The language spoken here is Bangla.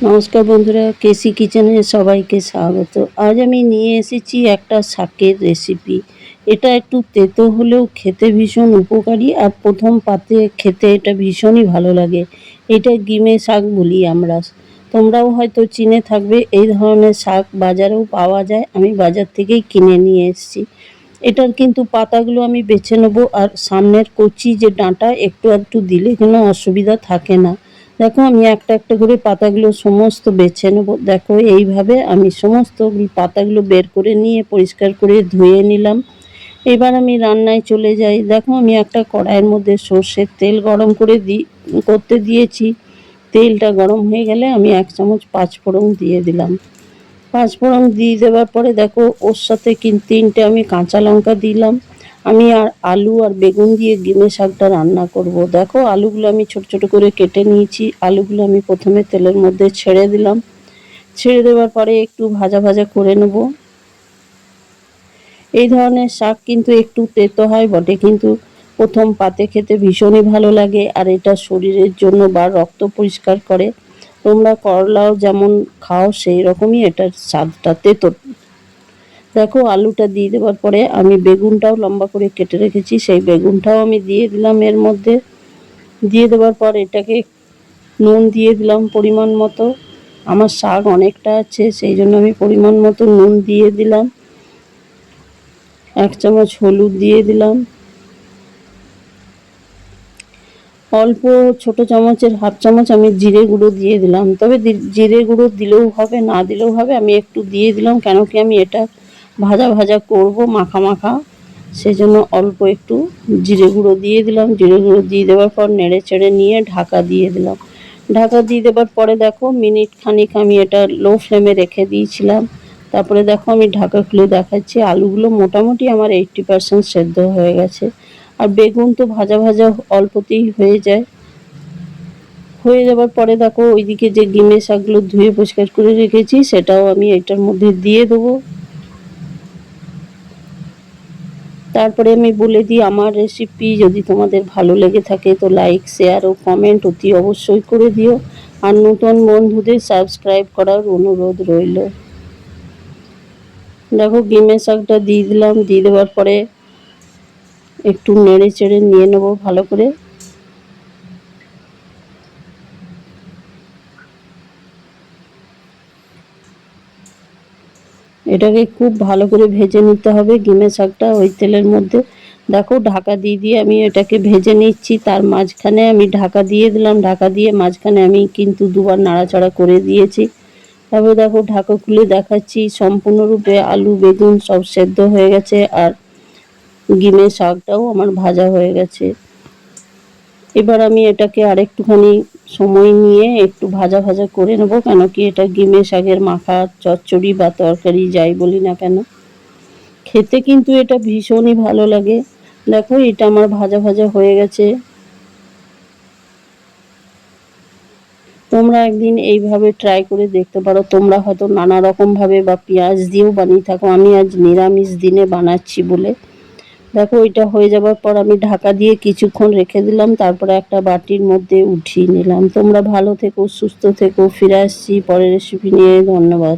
নমস্কার বন্ধুরা, কেসি কিচেনে সবাইকে স্বাগত। আজ আমি নিয়ে এসেছি একটা শাকের রেসিপি এটা একটু তেতো হলেও খেতে ভীষণ উপকারী আর প্রথম পাতে খেতে এটা ভীষণই ভালো লাগে। এটা গিমে শাক বলি আমরা। তোমরাও হয়তো চিনে থাকবে, এই ধরনের শাক বাজারেও পাওয়া যায়। আমি বাজার থেকেই কিনে নিয়ে এসেছি। এটার কিন্তু পাতাগুলো আমি বেছে নেব আর সামনের কচি যে ডাঁটা একটু একটু দিলে কোনো অসুবিধা থাকে না। দেখো, আমি একটা একটা করে পাতাগুলো সমস্ত বেছে নেব। দেখো, এইভাবে আমি সমস্ত পাতাগুলো বের করে নিয়ে পরিষ্কার করে ধুয়ে নিলাম। এবার আমি রান্নায় চলে যাই। দেখো, আমি একটা কড়াইয়ের মধ্যে সর্ষের তেল গরম করে দি, করতে দিয়েছি। তেলটা গরম হয়ে গেলে আমি এক চামচ পাঁচফোড়ন দিয়ে দিলাম। পাঁচফোড়ন দিয়ে দেওয়ার পরে দেখো, ওর সাথে তিনটে আমি কাঁচা লঙ্কা দিলাম। আমি আর আলু আর বেগুন দিয়ে গিমে শাকটা রান্না করব। দেখো, আলুগুলো আমি ছোট ছোট করে কেটে নিয়েছি। আলুগুলো আমি প্রথমে তেলের মধ্যে ছেড়ে দিলাম। ছেড়ে দেওয়ার পরে একটু ভাজা ভাজা করে নেব। এই ধরনের শাক কিন্তু একটু তেতো হয় বটে, কিন্তু প্রথম পাতে খেতে ভীষণই ভালো লাগে আর এটা শরীরের জন্য বা রক্ত পরিষ্কার করে। তোমরা করলাও যেমন খাও, সেই রকমই এটার স্বাদটা তেতো। দেখো আলুটা দিয়ে দেওয়ার পরে আমি বেগুনটাও লম্বা করে কেটে রেখেছি, সেই বেগুনটাও আমি দিয়ে দিলাম এর মধ্যে। দিয়ে দেওয়ার পর এটাকে নুন দিয়ে দিলাম পরিমাণ মতো। আমার শাক অনেকটা আছে, সেই জন্য আমি পরিমাণ মতো নুন দিয়ে দিলাম। এক চামচ হলুদ দিয়ে দিলাম। অল্প ছোট চামচের হাফ চামচ আমি জিরে গুঁড়ো দিয়ে দিলাম। তবে জিরে গুঁড়ো দিলেও হবে, না দিলেও হবে, আমি একটু দিয়ে দিলাম, কেন কি আমি এটা ভাজা ভাজা করব, মাখা মাখা। সেই জন্য অল্প একটু জিরে গুঁড়ো দিয়ে দিলাম। জিরে গুঁড়ো দিয়ে দেওয়ার পর নেড়ে চেড়ে নিয়ে ঢাকা দিয়ে দিলাম। ঢাকা দিয়ে দেওয়ার পরে দেখো মিনিট খানিক আমি এটা লো ফ্লেমে রেখে দিয়েছিলাম। তারপরে দেখো আমি ঢাকা খুলে দেখাচ্ছি, আলুগুলো মোটামুটি আমার এইটটি পারসেন্ট সেদ্ধ হয়ে গেছে। আর বেগুন তো ভাজা ভাজা অল্পতেই হয়ে যায়। হয়ে যাবার পরে দেখো ওইদিকে যে গিমে শাকগুলো ধুয়ে পরিষ্কার করে রেখেছি, সেটাও আমি এটার মধ্যে দিয়ে দেবো। তারপরে আমি বলে দিই, আমার রেসিপি যদি তোমাদের ভালো লেগে থাকে তো লাইক শেয়ার ও কমেন্ট অতি অবশ্যই করে দিও। আর নতুন বন্ধুদের সাবস্ক্রাইব করার অনুরোধ রইল। দেখো ডিমের শাকটা দিয়ে দিলাম, দিয়ে দেওয়ার পরে একটু নেড়ে চেড়ে নিয়ে নেব ভালো করে। এটাকে খুব ভালো করে ভেজে নিতে হবে গিমে শাকটা ওই তেলের মধ্যে। দেখো, ঢাকা দিয়ে দিয়ে আমি এটাকে ভেজে নিচ্ছি। তার মাঝখানে আমি ঢাকা দিয়ে দিলাম। ঢাকা দিয়ে মাঝখানে আমি কিন্তু দুবার নাড়াচাড়া করে দিয়েছি। তারপরে দেখো, ঢাকা খুলে দেখাচ্ছি। সম্পূর্ণরূপে আলু, বেগুন সব সেদ্ধ হয়ে গেছে। আর গিমে শাকটাও আমার ভাজা হয়ে গেছে। এবার আমি এটাকে আরেকটুখানি সময় নিয়ে একটু ভাজা ভাজা করে নেব, কেন কি এটা গিমে শাকের মাখা, চচ্চড়ি বা তরকারি যাই বলি না কেন। খেতে কিন্তু এটা ভীষণই ভালো লাগে। দেখো, এটা আমার ভাজা ভাজা হয়ে গেছে। তোমরা একদিন এইভাবে ট্রাই করে দেখতে পারো। তোমরা হয়তো নানা রকমভাবে বা পেঁয়াজ দিয়েও বানিয়ে থাকো। আমি আজ নিরামিষ দিনে বানাচ্ছি বলে। দেখো, ওইটা হয়ে যাবার পর আমি ঢাকা দিয়ে কিছুক্ষণ রেখে দিলাম, তারপরে একটা বাটির মধ্যে উঠিয়ে নিলাম। তোমরা ভালো থেকো, সুস্থ থেকো, ফিরে আসছি, পরের রেসিপি নিয়ে, ধন্যবাদ।